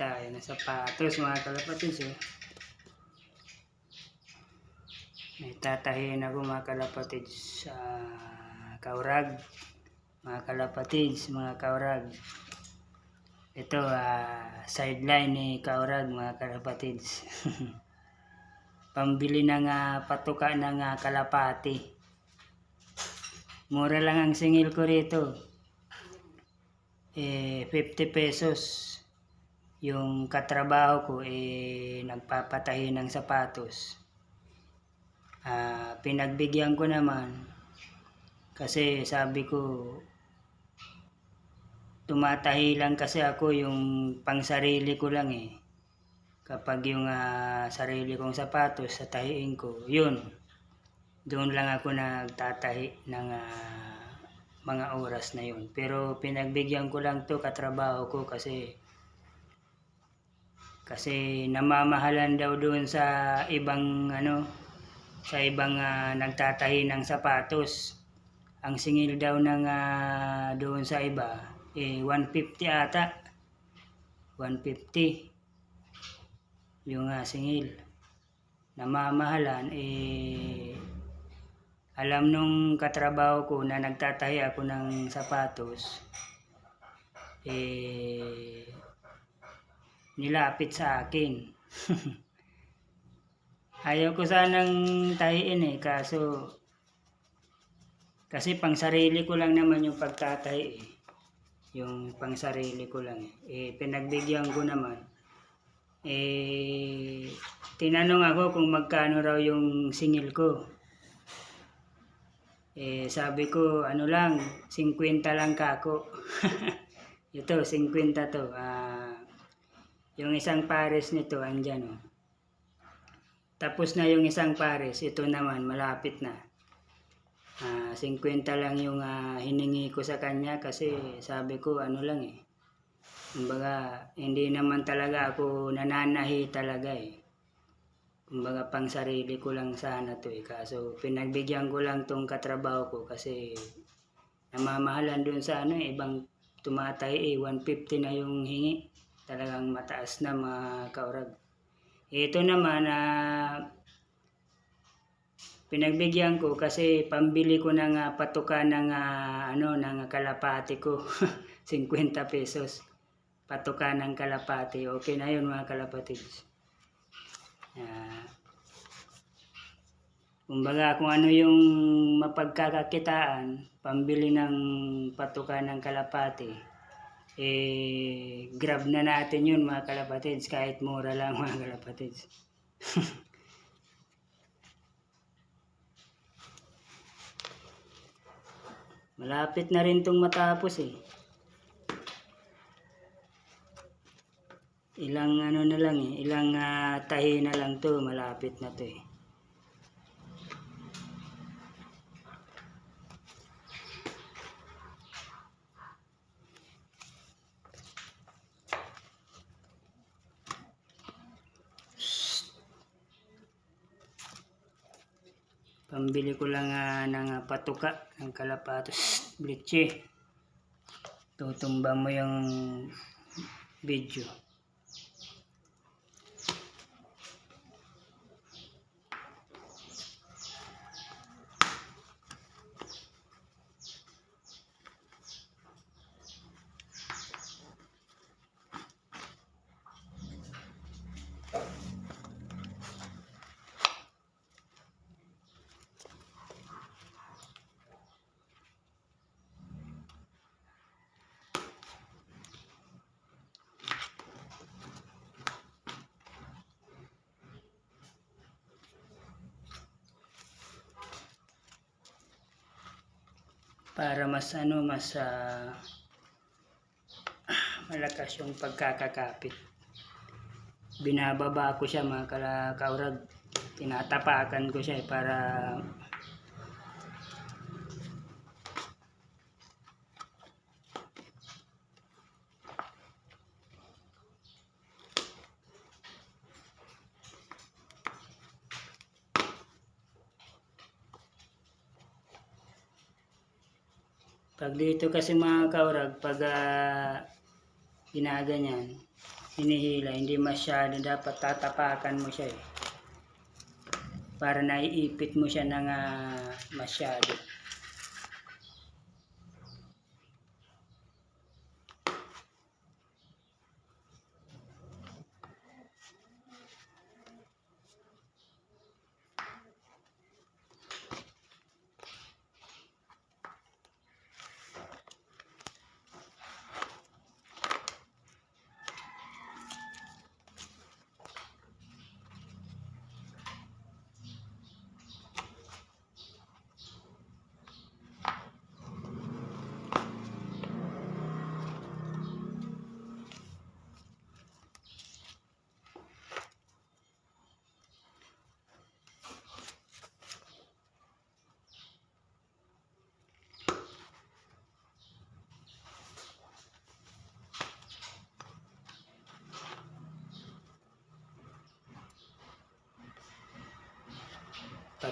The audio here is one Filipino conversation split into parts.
tayo ng sapatos mga kalapatids. Oh. May tatahin ako mga kalapatids sa kaurag. Mga kalapatids, mga kaurag. Ito, ah, sideline ni kaurag mga kalapatids. Pambili ng ah, patuka ng ah, kalapati. Mura lang ang singil ko rito. Eh, 50 pesos. Yung katrabaho ko, eh, nagpapatahi ng sapatos. Ah, pinagbigyan ko naman. Kasi sabi ko tumatahi lang kasi ako yung pangsarili ko lang eh. Kapag yung ah, sarili kong sapatos sa tahiin ko yun. Doon lang ako nagtatahi ng ah, mga oras na yun. Pero pinagbigyan ko lang to katrabaho ko kasi kasi namamahalan daw doon sa ibang ano sa ibang ah, nagtatahi ng sapatos. Ang singil daw ng ah, doon sa iba, eh, 150 ata. 150. Yung ah, singil. Namamahalan, eh, alam nung katrabaho ko na nagtatahi ako ng sapatos, eh, nilapit sa akin. Ayaw ko sanang tahiin eh, kaso kasi pang sarili ko lang naman yung pagtatahi eh. Yung pang sarili ko lang eh. eh pinagbigyan ko naman. Eh, tinanong ako kung magkano raw yung singil ko. Eh, sabi ko, ano lang, 50 lang kako. Ito, 50 to. Ah, yung isang pares nito, andyan oh. Tapos na yung isang pares, ito naman malapit na. Ah, 50 lang yung ah, hiningi ko sa kanya kasi sabi ko ano lang eh. Kumbaga, hindi naman talaga ako nananahi talaga eh. Kumbaga pang sarili ko lang sana to eh. Kaso pinagbigyan ko lang tong katrabaho ko kasi namamahalan dun sa ano eh, ibang tumatay eh, 150 na yung hingi. Talagang mataas na mga kaurag. Ito naman na pinagbigyan ko kasi pambili ko ng ah, patuka ng ah, ano ng kalapati ko 50 pesos. Patuka ng kalapati. Okay na yun mga kalapati. Ah, kumbaga kung ano yung mapagkakakitaan pambili ng patuka ng kalapati eh, grab na natin yun mga kalapatids kahit mura lang mga kalapatids. Malapit na rin tong matapos eh. Ilang ano na lang eh, ilang ah, tahi na lang to, malapit na to eh. Pambili ko lang ah, ng ah, patuka ng kalapatos bleach. Tutumba mo yung video. Para mas ano mas ah, malakas yung pagkakakapit. Binababa ko siya mga kaurag. Tinatapakan ko siya eh, para Pag dito kasi mga kaurag, pag uh, ginaganyan, hinihila. Hindi masyado dapat tatapakan mo siya eh. Para naiipit mo siya ng ah, masyado.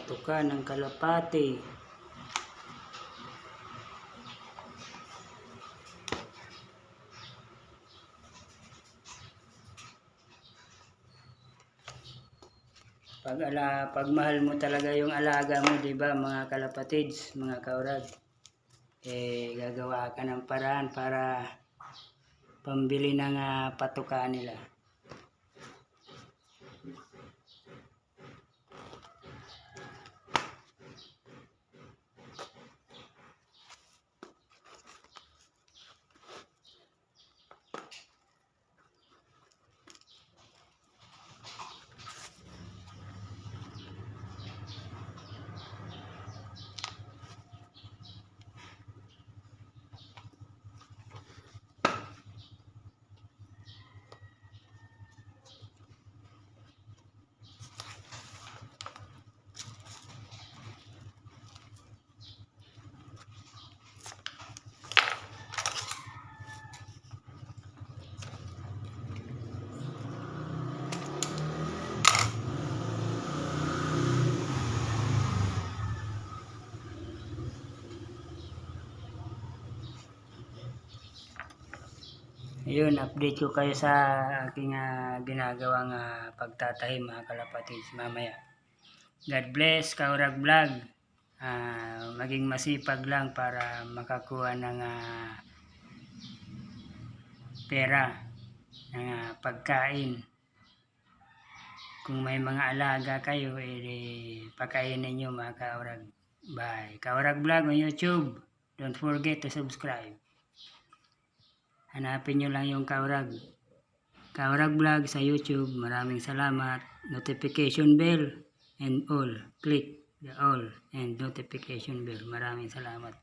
Patuka ng kalapati. Pag ala, pag mahal mo talaga yung alaga mo, 'di ba, mga kalapatids, mga kaurag. Eh gagawa ka ng paraan para pambili ng ah, patuka nila. Ayun, update ko kayo sa aking ah, ginagawang ah, pagtatahim mga kalapatids mamaya. God bless, Kaurag Vlog. Ah, maging masipag lang para makakuha ng ah, pera ng ah, pagkain. Kung may mga alaga kayo, eh, pakainin nyo mga Kaurag. Bye. Kaurag Vlog on YouTube. Don't forget to subscribe. Hanapin nyo lang yung Kaurag. Kaurag Vlog sa YouTube. Maraming salamat. Notification bell and all. Click the all and notification bell. Maraming salamat.